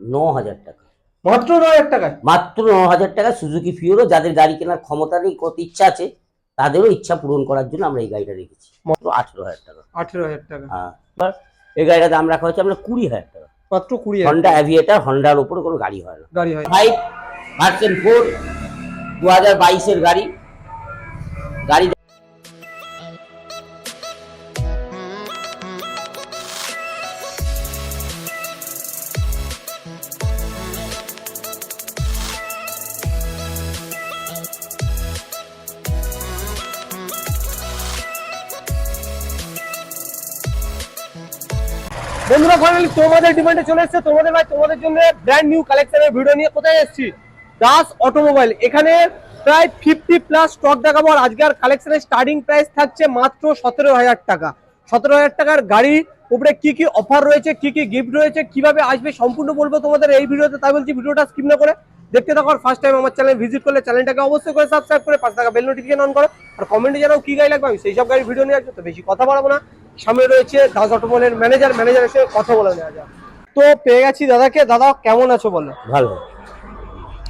ন হাজার টাকা। মাত্র নয় হাজার টাকায়? মাত্র ন হাজার টাকা সুজুকি ফিওরও যাদের গাড়ি কেনার ক্ষমতা নেই কত ইচ্ছা আছে তাদেরও ইচ্ছা পূরণ করার জন্য আমরা এই গাড়িটা রেখেছি। মাত্র আঠেরো হাজার টাকা। আঠেরো হাজার টাকা। হ্যাঁ এই গাড়িটার দাম রাখা হচ্ছে আমরা কুড়ি হাজার টাকা। মাত্র কুড়ি হন্ডা অ্যাভিয়েটার হন্ডার উপরে কোনো গাড়ি হয় না। গাড়ি হয় ফাইভ ভার্সেন ফোর দু হাজার বাইশের গাড়ি। গাড়ি বন্ধুরা ফাইনালি তোমাদের ডিমান্ডে চলে এসেছে। তোমাদের ভাই, তোমাদের জন্য ব্র্যান্ড নিউ কালেকশনের ভিডিও নিয়ে কোথায় এসেছি? দাস অটোমোবাইল এখানে প্রায় ফিফটি প্লাস স্টক দেখাবো, আর আজকের কালেকশনের স্টার্টিং প্রাইস থাকছে মাত্র সতেরো হাজার টাকা। সতেরো হাজার টাকার গাড়ি, উপরে কি কি অফার রয়েছে, কি কি গিফট রয়েছে, কীভাবে আসবে সম্পূর্ণ বলব তোমাদের এই ভিডিওতে। তাই বলছি, ভিডিওটা স্কিপ না করে দেখতে থাকো ফার্স্ট টাইম আমার চ্যানেল ভিজিট করলে চ্যানেলটাকে অবশ্যই করে সাবস্ক্রাইব করে পাঁচ টাকা বেল নোটিফিকেশন অন করো, আর কমেন্টে জানাও কি গাড়ি লাগবে, আমি সেই সব গাড়ি ভিডিও নিয়ে আসব, তো বেশি কথা বাড়াবো না। সামনে রয়েছে দাস অটোমোবাইলের ম্যানেজার ম্যানেজারের সঙ্গে কথা বলে নেওয়া যাক। তো পেয়ে গেছি দাদাকে। দাদা কেমন আছো বলো? ভালো।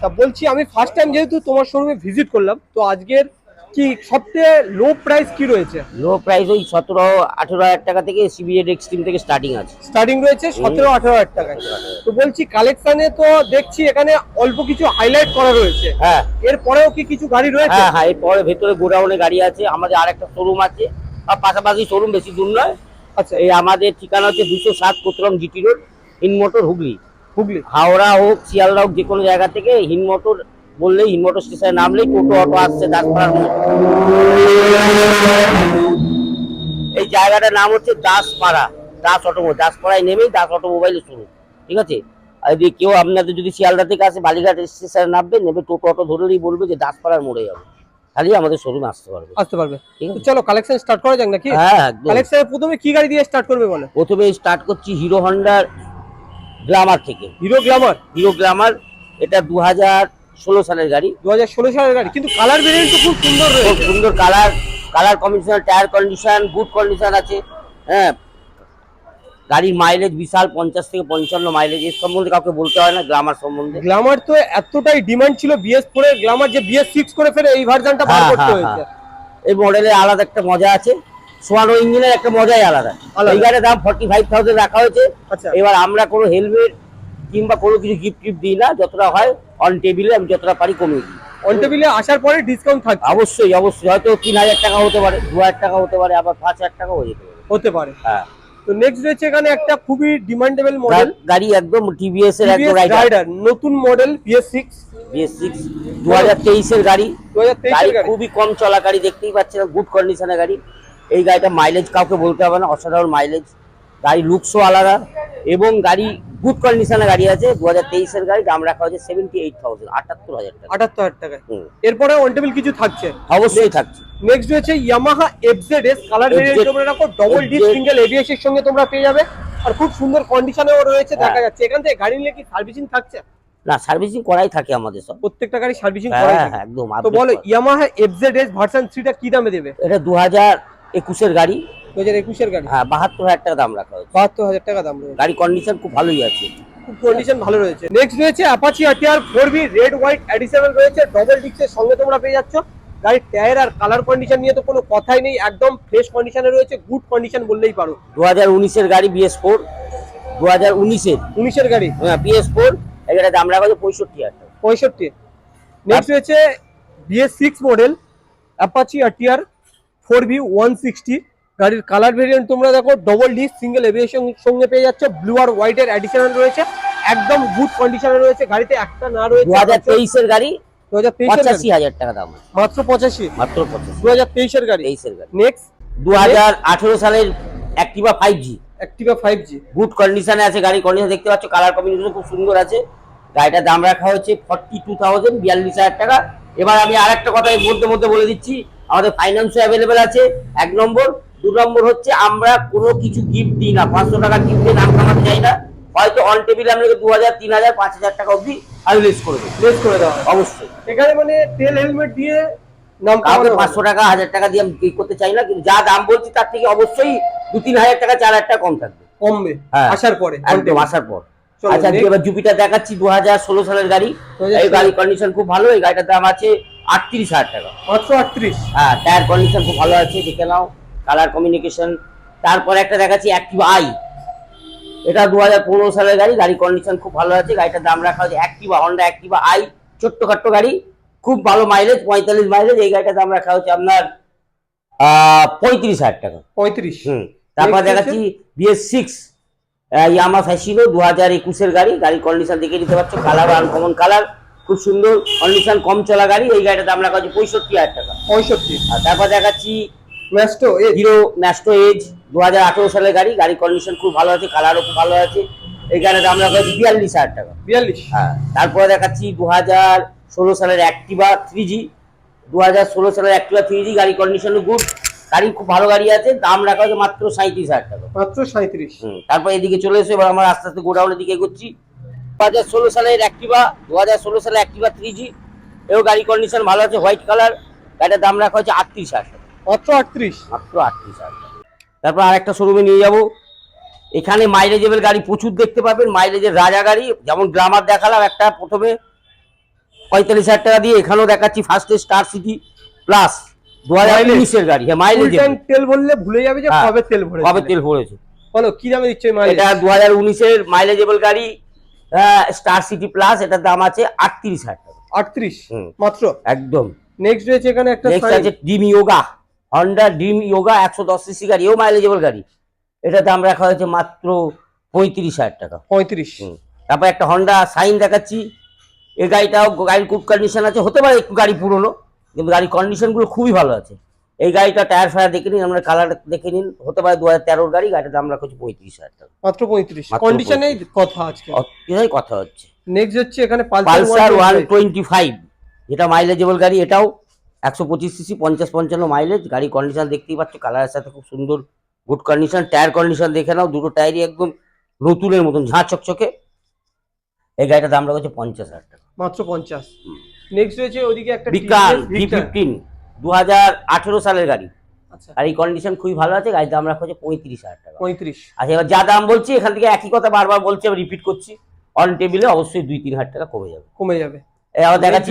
তা বলছি আমি ফার্স্ট টাইম যেহেতু তোমার শোরুমে ভিজিট করলাম তো আজকের কি সবচেয়ে লো প্রাইস কি রয়েছে? লো প্রাইস ওই সতেরো আঠেরো হাজার টাকা থেকে সিবিএড এক্সট্রিম থেকে স্টার্টিং আছে। স্টার্টিং রয়েছে সতেরো আঠারো হাজার টাকায়। তো বলছি কালেকশনে তো দেখছি এখানে অল্প কিছু হাইলাইট করা রয়েছে। হ্যাঁ। এরপরেও কি কিছু গাড়ি রয়েছে? হ্যাঁ হ্যাঁ এরপরে ভেতরে গোডাউনে গাড়ি আছে আমাদের আরেকটা শোরুম আছে। আর পাশাপাশি শোরুম বেশি দূর নয়। আচ্ছা। এই আমাদের ঠিকানা হচ্ছে দুশো সাত কোতরম জিটি রোড হিনমোটর হুগলি। হুগলি। হাওড়া হোক শিয়ালদা হোক যে কোনো জায়গা থেকে হিনমোটর বললেই হিনমোটর স্টেশনে নামলেই টোটো অটো আসছে দাসপাড়ার এই জায়গাটার নাম হচ্ছে দাসপাড়া দাস অটোমোবাইল দাসপাড়ায় নেমেই দাস অটোমোবাইলের শুরু ঠিক আছে? আর যদি কেউ আপনাদের যদি শিয়ালদা থেকে আসে বালিঘাট স্টেশনে নামবে নেবে টোটো অটো ধরলেই বলবে যে দাসপাড়ার মোড়ে যাবে। তাহলেই আমাদের শোরুমে আসতে পারবে। আসতে পারবে। চলো কালেকশন স্টার্ট করা যাক নাকি? হ্যাঁ একদম কালেকশনের প্রথমে কি গাড়ি দিয়ে স্টার্ট করবে বলো? প্রথমে স্টার্ট করছি হিরো হন্ডার গ্লামার থেকে। হিরো গ্ল্যামার হিরো গ্লামার এটা দু হাজার ষোলো সালের গাড়ি। দু হাজার ষোলো সালের গাড়ি কিন্তু কালার ভেরিয়েন্ট তো খুব সুন্দর খুব সুন্দর colour colour condition tyre condition good condition আছে। হ্যাঁ গাড়ির মাইলেজ বিশাল পঞ্চাশ থেকে পঞ্চান্ন মাইলেজ এর সম্বন্ধে কাউকে বলতে হয় না গ্লামার সম্বন্ধে। গ্ল্যামার তো এতটাই ডিমান্ড ছিল বিএস ফোর এর গ্ল্যামার যে বিএস সিক্স করে ফেলে এই ভার্সনটা বার হ্যাঁ, করতে হ্যাঁ, হয়েছে। এই মডেলের আলাদা একটা মজা আছে। সোয়ানো ইঞ্জিনের একটা মজাই আলাদা। এই গাড়ির দাম ফর্টি ফাইভ থাউজেন্ড রাখা হয়েছে। আচ্ছা। এবার আমরা কোনো হেলমেট কিংবা কোনো কিছু গিফট টিফট দিই না যতটা হয় অন টেবিলে আমি যতটা পারি কমিয়ে দিই। অন টেবিলে আসার পরে ডিসকাউন্ট থাকছে। অবশ্যই অবশ্যই। হয়তো তিন হাজার টাকা হতে পারে দু হাজার টাকা হতে পারে আবার পাঁচ হাজার টাকাও হয়ে যেতে পারে। হতে পারে। হ্যাঁ। তো নেক্সট রয়েছে এখানে একটা খুবই ডিমান্ডেবল মডেল গাড়ি একদম টিভিএস এর একদম রাইডার নতুন model BS six BS six দু হাজার তেইশের গাড়ি। দু হাজার গাড়ি তেইশের গাড়ি। খুবই কম চলা গাড়ি দেখতেই পাচ্ছেন গুড কন্ডিশনের গাড়ি। এই গাড়িটা মাইলেজ কাউকে বলতে হবে না অসাধারণ মাইলেজ গাড়ি লুকসও আলাদা এবং গাড়ি গুড কন্ডিশনের গাড়ি আছে দু হাজার তেইশের গাড়ি দাম রাখা হয়েছে সেভেন্টি এইট থাউজেন্ড আটাত্তর হাজার টাকা। আটাত্তর হাজার হুম, এরপরে অন টেবিল কিছু থাকছে। অবশ্যই থাকছে। নেক্সট রয়েছে Yamaha FZ S colour variant তোমরা রাখো ডবল ডি সিঙ্গেল এবিএস এর সঙ্গে তোমরা পেয়ে যাবে। আর খুব সুন্দর কন্ডিশনেও রয়েছে দেখা হ্যাঁ। যাচ্ছে। এখান থেকে গাড়ি নিলে কি সার্ভিসিং থাকছে? না সার্ভিসিং করাই থাকে আমাদের সব। প্রত্যেকটা গাড়ি সার্ভিসিং হ্যাঁ করাই হ্যাঁ, থাকে। একদম তো বলো। ইয়ামাহা এফজেড এস ভার্সন থ্রিটা কি দামে দেবে? এটা দু হাজার একুশের গাড়ি। দু হাজার একুশের গাড়ি? হ্যাঁ বাহাত্তর হাজার টাকা দাম রাখা হয়েছে। বাহাত্তর হাজার টাকা দাম রয়েছে। গাড়ি কন্ডিশন খুব ভালোই আছে। খুব কন্ডিশন ভালো রয়েছে। নেক্সট রয়েছে Apache RTR four V red white additional রয়েছে। ডবল ডিক্সের সঙ্গে তোমরা পেয়ে যাচ্ছ। গাড়ির টায়ার আর কালার কন্ডিশন নিয়ে তো কোনো কথাই নেই। একদম ফ্রেশ কন্ডিশনে রয়েছে। গুড কন্ডিশন বললেই পারো। দু হাজার উনিশের গাড়ি বিএস ফোর দু হাজার উনিশের। উনিশের গাড়ি? বিএস ফোর এখানে দাম রাখা হয়েছে পঁয়ষট্টি হাজার টাকা। পঁয়ষট্টি। নেক্সট রয়েছে BS six model Apache RTR four V one sixty গাড়ির কালার ভেরিয়েন্ট তোমরা দেখো ডবল ডি সিঙ্গেল এভিয়েশন সঙ্গে পেয়ে যাচ্ছ ব্লু আর হোয়াইটের অ্যাডিশনাল রয়েছে। একদম গুড কন্ডিশনে রয়েছে গাড়িতে একটা না রয়েছে হাজার তেইশের গাড়ি দু হাজার তেইশের টাকা দাম। মাত্র পঁচাশি। মাত্র পঁচাশি। দু হাজার তেইশের গাড়ি। তেইশের গাড়ি। নেক্সট দু হাজার আঠেরো সালের Activa five G Activa five G good কন্ডিশনে আছে গাড়ি কন্ডিশন দেখতে পাচ্ছ কালার কম্বিনেশন খুব সুন্দর আছে। গাড়িটার দাম রাখা হয়েছে ফর্টি টু থাউজেন্ড বিয়াল্লিশ হাজার টাকা। এবার আমি আর একটা কথা এর মধ্যে মধ্যে বলে দিচ্ছি আমাদের ফাইন্যান্সও অ্যাভেলেবেল আছে এক নম্বর। দু নম্বর হচ্ছে আমরা কোনো কিছু গিফট দিই না। পাঁচশো টাকা গিফট দিয়ে নাম কামাতে চাই না। হয়তো অন টেবিলে আপনাকে দু হাজার তিন হাজার পাঁচ হাজার টাকা অবধি আমি লেস করে দেবো। লেস করে দেওয়া। অবশ্যই। এখানে মানে তেল হেলমেট দিয়ে কাউকে পাঁচশো টাকা হাজার টাকা দিয়ে আমি করতে চাই না কিন্তু যা দাম বলছি তার থেকে অবশ্যই দু তিন হাজার টাকা চার হাজার টাকা কম থাকবে। কমবে। হ্যাঁ। আসার পরে একদম আসার পর। আচ্ছা এবার জুপিটার দেখাচ্ছি দু হাজার ষোলো সালের গাড়ি। এই গাড়ির কন্ডিশন খুব ভালো এই গাড়িটার দাম আছে আটত্রিশ হাজার টাকা। মাত্র আটত্রিশ। হ্যাঁ টায়ার কন্ডিশন খুব ভালো আছে দেখে নাও। কালার কমিউনিকেশন তারপরে একটা দেখাচ্ছি অ্যাক্টিভ আই এটা দু হাজার পনেরো সালের গাড়ি গাড়ি কন্ডিশন খুব ভালো আছে গাড়িটার দাম রাখা হয়েছে অ্যাক্টিভা হন্ডা অ্যাক্টিভা আই ছোট্ট খাট্ট গাড়ি খুব ভালো মাইলেজ পঁয়তাল্লিশ মাইলেজ এই গাড়িটার দাম রাখা হচ্ছে আপনার পঁয়ত্রিশ হাজার টাকা। পঁয়ত্রিশ। হুম তারপর দেখাচ্ছি বিএস সিক্স ইয়ামা ফ্যাসিনো দু হাজার একুশের গাড়ি গাড়ির কন্ডিশন দেখে নিতে পারছ কালার আনকমন কালার খুব সুন্দর কন্ডিশন কম চলা গাড়ি এই গাড়িটার দাম রাখা হচ্ছে পঁয়ষট্টি হাজার টাকা। পঁয়ষট্টি। আর তারপর দেখাচ্ছি ম্যাস্টো হিরো ম্যাস্টো এজ দু হাজার আঠেরো সালের গাড়ি। গাড়ির কন্ডিশন খুব ভালো আছে কালারও খুব ভালো আছে। এই গাড়ির দাম রাখা হচ্ছে বিয়াল্লিশ হাজার টাকা। বিয়াল্লিশ। হ্যাঁ তারপরে দেখাচ্ছি দু হাজার ষোলো সালের অ্যাক্টিভা থ্রি জি দু হাজার ষোলো সালের অ্যাক্টিভা থ্রি জি গাড়ি কন্ডিশন গুড গাড়ি খুব ভালো গাড়ি আছে দাম রাখা হচ্ছে মাত্র সাঁত্রিশ হাজার টাকা। মাত্র সাঁত্রিশ তারপর এদিকে চলে এসে এবার আমরা আস্তে আস্তে গোডাউনের দিকে এগোচ্ছি। দু হাজার ষোলো সালের অ্যাক্টিভা দু হাজার ষোলো সালের অ্যাক্টিভা থ্রি জি এও গাড়ি কন্ডিশন ভালো আছে হোয়াইট কালার গাড়িটার দাম রাখা হয়েছে আটত্রিশ হাজার টাকা। মাত্র আটত্রিশ। মাত্র আটত্রিশ তারপর আরেকটা শোরুমে নিয়ে যাব। এখানে মাইলেজেবল গাড়ি প্রচুর দেখতে পাবেন। মাইলেজের রাজা গাড়ি যেমন গ্রামার দেখালাম একটা প্রথমে। পঁয়তাল্লিশ হাজার টাকা দিয়ে এখানেও দেখাচ্ছি ফার্স্টে স্টার সিটি প্লাস দু হাজার উনিশের গাড়ি হ্যাঁ মাইলেজ তেল বললে ভুলে যাবে যে হ্যাঁ, কবে তেল ভরে কবে তেল ভরেছে। বলো কি দামে দিচ্ছে এটা দু হাজার উনিশের মাইলেজেবল গাড়ি স্টার সিটি প্লাস এটার দাম আছে আটত্রিশ হাজার টাকা। আটত্রিশ। মাত্র? একদম। নেক্সট রয়েছে এখানে একটা নেক্সট আছে ইয়োগা হন্ডা ড্রিম ইয়োগা একশো দশ সিসি গাড়ি এও মাইলেজেবল গাড়ি। এটার দাম রাখা হয়েছে মাত্র পঁয়ত্রিশ হাজার টাকা। পঁয়ত্রিশ। তারপর একটা হন্ডা সাইন দেখাচ্ছি। এই গাড়িটাও গাড়ির গুড কন্ডিশন আছে হতে পারে একটু গাড়ি পুরনো কিন্তু গাড়ির কন্ডিশনগুলো খুবই ভালো আছে। এই গাড়িটা টায়ার ফায়ার দেখে নিন আমরা কালার দেখে নিন হতে পারে দু হাজার তেরোর গাড়ি গাড়িটার দাম রাখা হচ্ছে পঁয়ত্রিশ হাজার টাকা। মাত্র পঁয়ত্রিশ। কন্ডিশনে কথা আজকে। এটাই কথা হচ্ছে। নেক্সট হচ্ছে এখানে পালসার ওয়ান টোয়েন্টি ফাইভ যেটা মাইলেজেবল গাড়ি এটাও একশো পঁচিশ সিসি পঞ্চাশ পঞ্চান্ন মাইলেজ গাড়ি কন্ডিশন দেখতেই পাচ্ছ কালারের সাথে খুব সুন্দর গুড কন্ডিশন টায়ার কন্ডিশন দেখে নাও দুটো টায়ারই একদম নতুনের মতন ঝাঁ চকচকে। এই গাড়িটার দাম রাখা পঞ্চাশ হাজার টাকা। মাত্র পঞ্চাশ। নেক্সট রয়েছে ওদিকে একটা TVS ভি ফিফটিন দু হাজার আঠেরো সালের গাড়ি। আচ্ছা। গাড়ির কন্ডিশন খুবই ভালো আছে গাড়ির দাম রাখা হচ্ছে পঁয়ত্রিশ হাজার টাকা। পঁয়ত্রিশ। আচ্ছা এবার যা দাম বলছি এখান থেকে একই কথা বারবার বলছি আমি রিপিট করছি। অন টেবিলে অবশ্যই দুই তিন হাজার টাকা কমে যাবে। কমে যাবে। এবার দেখাচ্ছি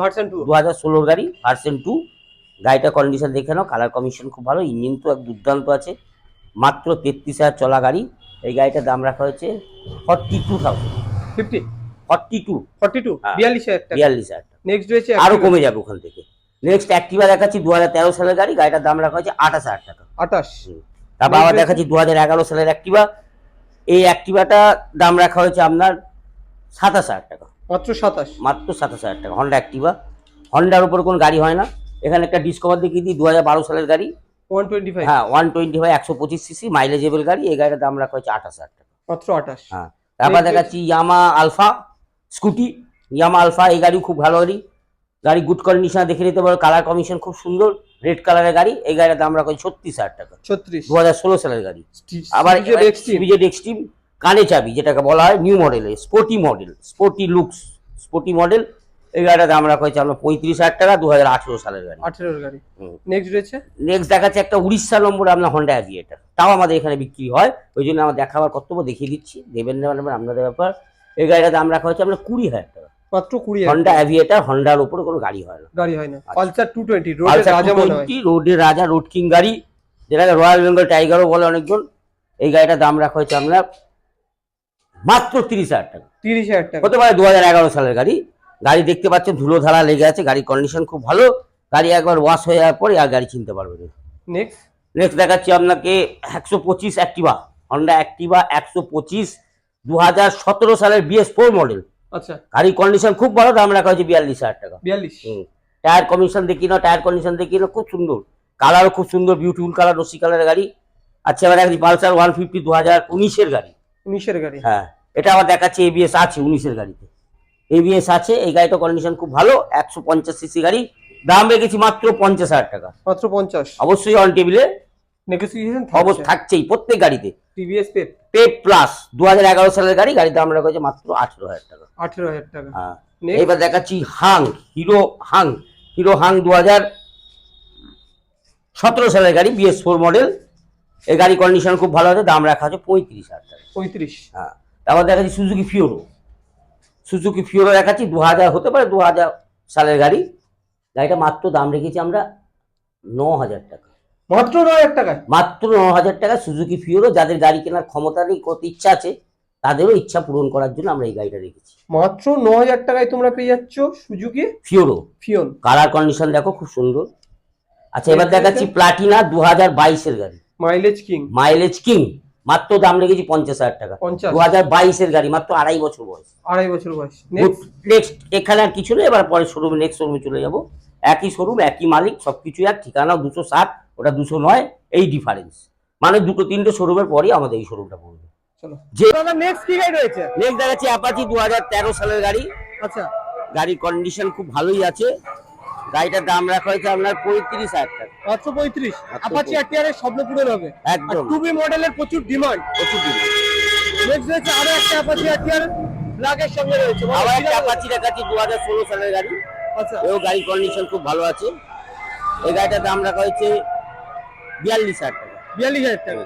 ভার্সন গাড়ি ভার্সন টু গাড়িটা কন্ডিশন দেখে নাও কালার কমিশন খুব ভালো ইঞ্জিন তো এক দুর্দান্ত আছে। মাত্র তেত্রিশ হাজার চলা গাড়ি। এই গাড়িটার দাম রাখা হয়েছে forty two thousand fifty forty two forty two. বিয়াল্লিশ হাজার বিয়াল্লিশ হাজার নেক্সট রয়েছে আরও কমে যাবে ওখান থেকে। নেক্সট অ্যাক্টিভা দেখাচ্ছি দু হাজার তেরো সালের গাড়ি। গাড়িটার দাম রাখা হয়েছে আঠাশ হাজার টাকা। আঠাশ। তারপর আবার দেখাচ্ছি দু হাজার এগারো সালের অ্যাক্টিভা এই অ্যাক্টিভাটা দাম রাখা হয়েছে আপনার সাতাশ হাজার টাকা। মাত্র সাতাশ। মাত্র সাতাশ হাজার টাকা। হন্ডা অ্যাক্টিভা হন্ডার উপর কোনো গাড়ি হয় না। এখানে একটা ডিসকভার দেখিয়ে দিই দু হাজার বারো সালের গাড়ি। ওয়ান টোয়েন্টি ফাইভ হ্যাঁ ওয়ান টোয়েন্টি ফাইভ একশো পঁচিশ সিসি মাইলেজেবল গাড়ি। এই গাড়িটার দাম রাখা হয়েছে আঠাশ হাজার টাকা। মাত্র আঠাশ। হ্যাঁ তারপর দেখাচ্ছি Yamaha Alpha scooty Yamaha Alpha এই গাড়ি খুব ভালো গাড়ি। গাড়ি গুড কন্ডিশন দেখে নিতে পারো। কালার কমিশন খুব সুন্দর। রেড কালারের গাড়ি। এই গাড়ির দাম রাখা হয়েছে ছত্রিশ হাজার টাকা। ছত্রিশ। দু হাজার ষোলো সালের গাড়ি। আবার এক্সট্রিম কানে চাবি যেটাকে বলা হয় নিউ মডেলে sporty model sporty looks sporty model এই গাড়িটা দাম রাখা হয়েছে আপনার পঁয়ত্রিশ হাজার টাকা দু হাজার আঠেরো সালের গাড়ি। আঠেরোর গাড়ি। নেক্সট রয়েছে? নেক্সট দেখাচ্ছে একটা উড়িষ্যা নম্বর আপনার হন্ডা অ্যাভিয়েটার তাও আমাদের এখানে বিক্রি হয় ওই জন্য আমার দেখাবার কর্তব্য দেখিয়ে দিচ্ছি। দেবেন না নেবেন আপনাদের ব্যাপার। এই গাড়িটা দাম রাখা হয়েছে আপনার কুড়ি হাজার টাকা। মাত্র কুড়ি হন্ডা অ্যাভিয়েটার হন্ডার উপরে কোনো গাড়ি হয় না। গাড়ি হয় না। আচ্ছা। পালসার টু টোয়েন্টি রোডের রাজা রোডের রাজা রোড কিং গাড়ি যেটাকে রয়্যাল বেঙ্গল টাইগারও বলে অনেকজন। এই গাড়িটার দাম রাখা হয়েছে আপনার মাত্র তিরিশ হাজার টাকা। তিরিশ হাজার টাকা। হতে পারে দু হাজার এগারো সালের গাড়ি। গাড়ি দেখতে পাচ্ছেন ধুলো ধারা লেগে আছে গাড়ির কন্ডিশন খুব ভালো। গাড়ি একবার ওয়াশ হয়ে যাওয়ার পরে আর গাড়ি চিনতে পারবে না। নেক্সট নেক্সট দেখাচ্ছি আপনাকে একশো পঁচিশ অ্যাক্টিভা হন্ডা অ্যাক্টিভা একশো পঁচিশ দু হাজার সতেরো সালের বিএস ফোর মডেল আচ্ছা। গাড়ির কন্ডিশন খুব ভালো দাম রাখা হয়েছে বিয়াল্লিশ হাজার টাকা। বিয়াল্লিশ। টায়ার কন্ডিশন দেখি না টায়ার কন্ডিশন দেখি না খুব সুন্দর। কালারও খুব সুন্দর বিউটিফুল কালার রসি কালারের গাড়ি। আচ্ছা এবার দেখছি পালসার ওয়ান ফিফটি দু হাজার উনিশের গাড়ি। উনিশের গাড়ি। হ্যাঁ। এটা আবার দেখাচ্ছি এবিএস আছে উনিশের গাড়িতে। এবিএস আছে এই গাড়িটা কন্ডিশন খুব ভালো একশো পঞ্চাশ সিসি গাড়ি। দাম রেখেছি মাত্র পঞ্চাশ হাজার টাকা। মাত্র পঞ্চাশ? অবশ্যই অন টেবিলে নেগোসিয়েশন অবশ্য থাকছেই প্রত্যেক গাড়িতে। টিভিএস পে পে প্লাস দু হাজার এগারো সালের গাড়ি গাড়ির দাম রাখা হয়েছে মাত্র আঠেরো হাজার টাকা। আঠেরো হাজার টাকা। হ্যাঁ। এবার দেখাচ্ছি হাং হিরো হাং। হিরো হাং দু হাজার সতেরো সালের গাড়ি বিএস ফোর মডেল এই গাড়ি কন্ডিশন খুব ভালো আছে দাম রাখা আছে পঁয়ত্রিশ হাজার টাকা। পঁয়ত্রিশ? হ্যাঁ। তারপর দেখাচ্ছি সুজুকি ফিওরো সুজুকি ফিওরো দেখাচ্ছি দু হাজার হতে পারে দু হাজার সালের গাড়ি। গাড়িটা মাত্র দাম রেখেছি আমরা ন হাজার টাকা। মাত্র ন হাজার টাকায় মাত্র ন হাজার টাকা সুজুকি ফিওরো যাদের গাড়ি কেনার ক্ষমতা নেই কত ইচ্ছা আছে তাদেরও ইচ্ছা পূরণ করার জন্য আমরা এই গাড়িটা রেখেছি। মাত্র ন হাজার টাকায় তোমরা পেয়ে যাচ্ছ সুজুকি ফিওরো ফিওন কালার কন্ডিশন দেখো খুব সুন্দর। আচ্ছা এবার দেখাচ্ছি প্লাটিনা দু হাজার বাইশের গাড়ি। মাইলেজ কিং মাইলেজ কিং মাত্র দাম রেখেছি পঞ্চাশ হাজার টাকা। দু হাজার বাইশের গাড়ি মাত্র আড়াই বছর বয়স। আড়াই বছর বয়স। নেক্সট এখানে আর কিছু নেই এবার পরে শোরুমে নেক্সট শোরুমে চলে যাব। একই শোরুম একই মালিক সবকিছু এক ঠিকানা দুশো ষাট ওটা দুশো নয় এই ডিফারেন্স মানে দুটো তিনটে শোরুমের পরই আমাদের এই শোরুমটা পড়বে। চলো। যে দাদা নেক্সট কি গাড়ি রয়েছে? নেক্সট দেখাচ্ছি অ্যাপাচি দু হাজার তেরো সালের গাড়ি। আচ্ছা। গাড়ির কন্ডিশন খুব ভালোই আছে। গাড়িটার দাম রাখা হয়েছে আপনার পঁয়ত্রিশ হাজার টাকা। মাত্র পঁয়ত্রিশ? স্বপ্ন পূরণ হবে। একদম। মডেলের প্রচুর ডিমান্ড প্রচুর নেক্সট রয়েছে আরও একটা আরটিআর ব্ল্যাকের সঙ্গে রয়েছে। বলো, আবার একটা দাম? দেখাচ্ছি দু হাজার ষোলো সালের গাড়ি। আচ্ছা। এও গাড়ির কন্ডিশন খুব ভালো আছে। এই গাড়িটার দাম রাখা হয়েছে বিয়াল্লিশ হাজার টাকা। বিয়াল্লিশ হাজার টাকা।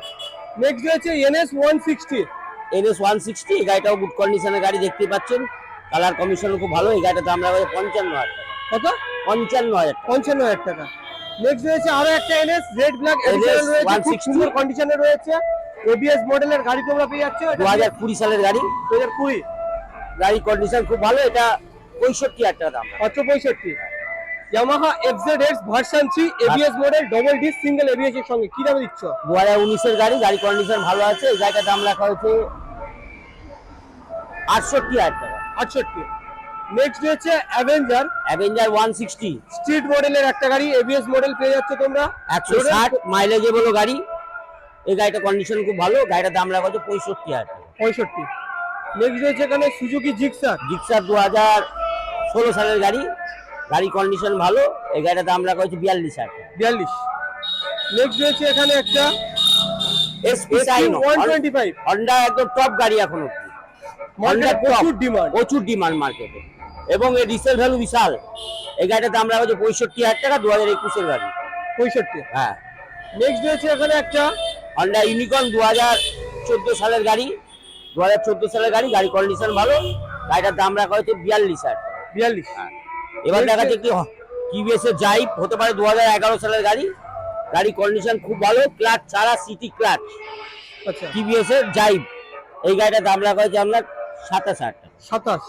নেক্সট রয়েছে NS one sixty NS one sixty এই গাড়িটাও গুড কন্ডিশনের গাড়ি দেখতেই পাচ্ছেন। কালার কমিশন খুব ভালো এই গাড়িটার দাম রাখা হয়েছে পঞ্চান্ন হাজার টাকা। কত? পঞ্চান্ন হাজার পঞ্চান্ন হাজার টাকা। নেক্সট রয়েছে আরও একটা এনএস রেড ব্ল্যাক এডিশন রয়েছে সুন্দর কন্ডিশনে রয়েছে। এবিএস মডেলের গাড়ি তোমরা পেয়ে যাচ্ছ দু হাজার কুড়ি সালের গাড়ি। দু হাজার কুড়ি। গাড়ির কন্ডিশন খুব ভালো এটা পঁয়ষট্টি হাজার টাকা দাম। মাত্র পঁয়ষট্টি। Yamaha FZ X version three ABS model double disc single ABS এর সঙ্গে। কি দামে দিচ্ছ? দু হাজার উনিশের গাড়ি গাড়ি কন্ডিশন ভালো আছে। এই গাড়িটার দাম রাখা হয়েছে আটষট্টি হাজার টাকা। আটষট্টি। নেক্সট রয়েছে Avenger Avenger one sixty street মডেলের একটা গাড়ি এবিএস মডেল পেয়ে যাচ্ছ তোমরা। একশো ষাট মাইলেজে বলো গাড়ি। এই গাড়িটা কন্ডিশন খুব ভালো গাড়িটার দাম রাখা হচ্ছে পঁয়ষট্টি হাজার টাকা। পঁয়ষট্টি। নেক্সট রয়েছে এখানে সুজুকি জিক্সার জিক্সার দু হাজার ষোলো সালের গাড়ি। গাড়ি কন্ডিশন ভালো এই গাড়িটার দাম রাখা হয়েছে বিয়াল্লিশ হাজার টাকা। বিয়াল্লিশ। নেক্সট রয়েছে এখানে একটা এসপি টোয়েন্টি ফাইভ হন্ডা একদম টপ গাড়ি এখন মার্কেটে প্রচুর ডিমান্ড প্রচুর ডিমান্ড মার্কেটে এবং এর রিসেল ভ্যালু বিশাল। এই গাড়িটার দাম রাখা হচ্ছে পঁয়ষট্টি হাজার টাকা দু হাজার একুশের গাড়ি পঁয়ষট্টি? হ্যাঁ। নেক্সট রয়েছে এখানে একটা? হন্ডা ইউনিকর্ন দু হাজার চোদ্দ সালের গাড়ি। দু হাজার চোদ্দ সালের গাড়ি গাড়ি কন্ডিশন ভালো। গাড়িটার দাম রাখা হয়েছে বিয়াল্লিশ হাজার বিয়াল্লিশ? হ্যাঁ। এবার দেখা যাচ্ছে কি টিভিএস এর জাইপ হতে পারে দু হাজার এগারো সালের গাড়ি। গাড়ি কন্ডিশন খুব ভালো ক্লাচ ছাড়া সিটি ক্লাচ আচ্ছা। টিভিএস এর জাইপ এই গাড়িটার দাম রাখা হয়েছে আপনার সাতাশ হাজার টাকা। সাতাশ?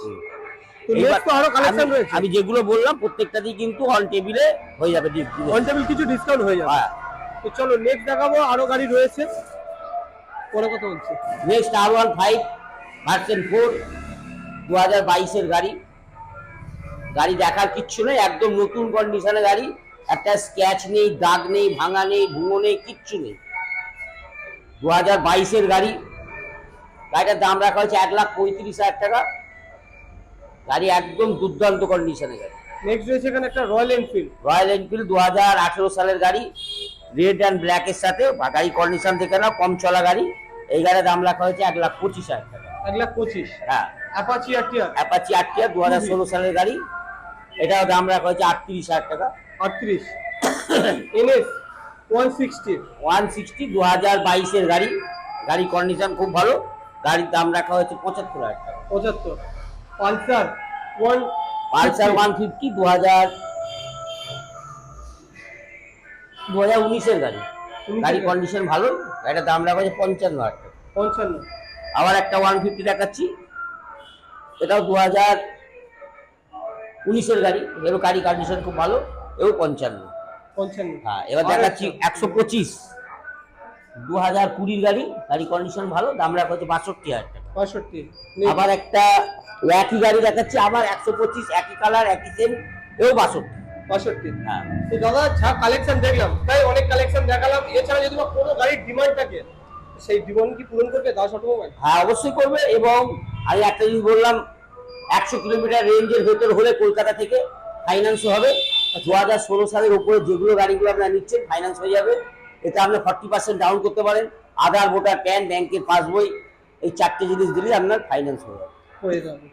আমি- যেগুলো বললাম প্রত্যেকটা প্রত্যেকটাতেই কিন্তু অন টেবিলে হয়ে যাবে অন টেবিল কিছু ডিসকাউন্ট হয়ে যাবে। হ্যাঁ। তো চলো নেক্সট দেখাবো আরও গাড়ি রয়েছে। পরে কথা বলছি। Next R one five version four দু হাজার বাইশের গাড়ি। গাড়ি দেখার কিচ্ছু নেই একদম নতুন কন্ডিশনের গাড়ি। একটা স্ক্যাচ নেই দাগ নেই ভাঙা নেই ভুঙো নেই কিচ্ছু নেই। দু হাজার বাইশের গাড়ি। গাড়িটার দাম রাখা হয়েছে এক লাখ পঁয়ত্রিশ হাজার টাকা। গাড়ি একদম দুর্দান্ত কন্ডিশনের গাড়ি। নেক্সট রয়েছে এখানে একটা রয়্যাল এনফিল্ড রয়্যাল এনফিল্ড দু হাজার আঠেরো সালের গাড়ি রেড অ্যান্ড ব্ল্যাকের সাথে গাড়ি কন্ডিশন থেকে না কম চলা গাড়ি। এই গাড়ির দাম রাখা হয়েছে এক লাখ পঁচিশ হাজার টাকা। এক লাখ পঁচিশ। হ্যাঁ। অ্যাপাচি টিআর অ্যাপাচি আটটিয়া দু হাজার ষোলো সালের গাড়ি। এটাও দাম রাখা হয়েছে আটত্রিশ হাজার টাকা। আটত্রিশ। NS one sixty one sixty দু হাজার বাইশের গাড়ি। গাড়ি কন্ডিশন খুব ভালো। গাড়ির দাম রাখা হয়েছে পঁচাত্তর হাজার টাকা। পঁচাত্তর। Pulsar one Pulsar one fifty দু হাজার দু হাজার উনিশের গাড়ি গাড়ি। কন্ডিশন ভালো গাড়িটার দাম রাখা হয়েছে পঞ্চান্ন হাজার টাকা। পঞ্চান্ন। আবার একটা ওয়ান ফিফটি দেখাচ্ছি। এটাও দু হাজার উনিশের গাড়ি। এরও গাড়ি কন্ডিশন খুব ভালো এও পঞ্চান্ন। পঞ্চান্ন। হ্যাঁ এবার দেখাচ্ছি একশো পঁচিশ। দু হাজার কুড়ির গাড়ি গাড়ি কন্ডিশন ভালো দাম রাখা হচ্ছে বাষট্টি হাজার টাকা। বাষট্টি আবার একটা একই গাড়ি দেখাচ্ছি আবার একশো পঁচিশ একই কালার একই সেম এও বাষট্টি। বাষট্টি হ্যাঁ। তো দাদা যা কালেকশন দেখলাম তাই অনেক কালেকশন দেখালাম এছাড়া যদি কোনো গাড়ির ডিমান্ড থাকে সেই ডিমান্ড কি পূরণ করবে দাস অটোমোবাইল হ্যাঁ অবশ্যই করবে এবং আমি একটা জিনিস বললাম একশো কিলোমিটার রেঞ্জের ভেতর হলে কলকাতা থেকে ফাইন্যান্স হবে। দু হাজার ষোলো সালের উপরে যেগুলো গাড়িগুলো আপনারা নিচ্ছেন ফাইন্যান্স হয়ে যাবে। এতে আপনি ফর্টি পার্সেন্ট ডাউন করতে পারেন। আধার ভোটার প্যান ব্যাংকের পাসবই এই চারটে জিনিস দিলে আপনার ফাইন্যান্স হয়ে যাবে। হয়ে যাবে।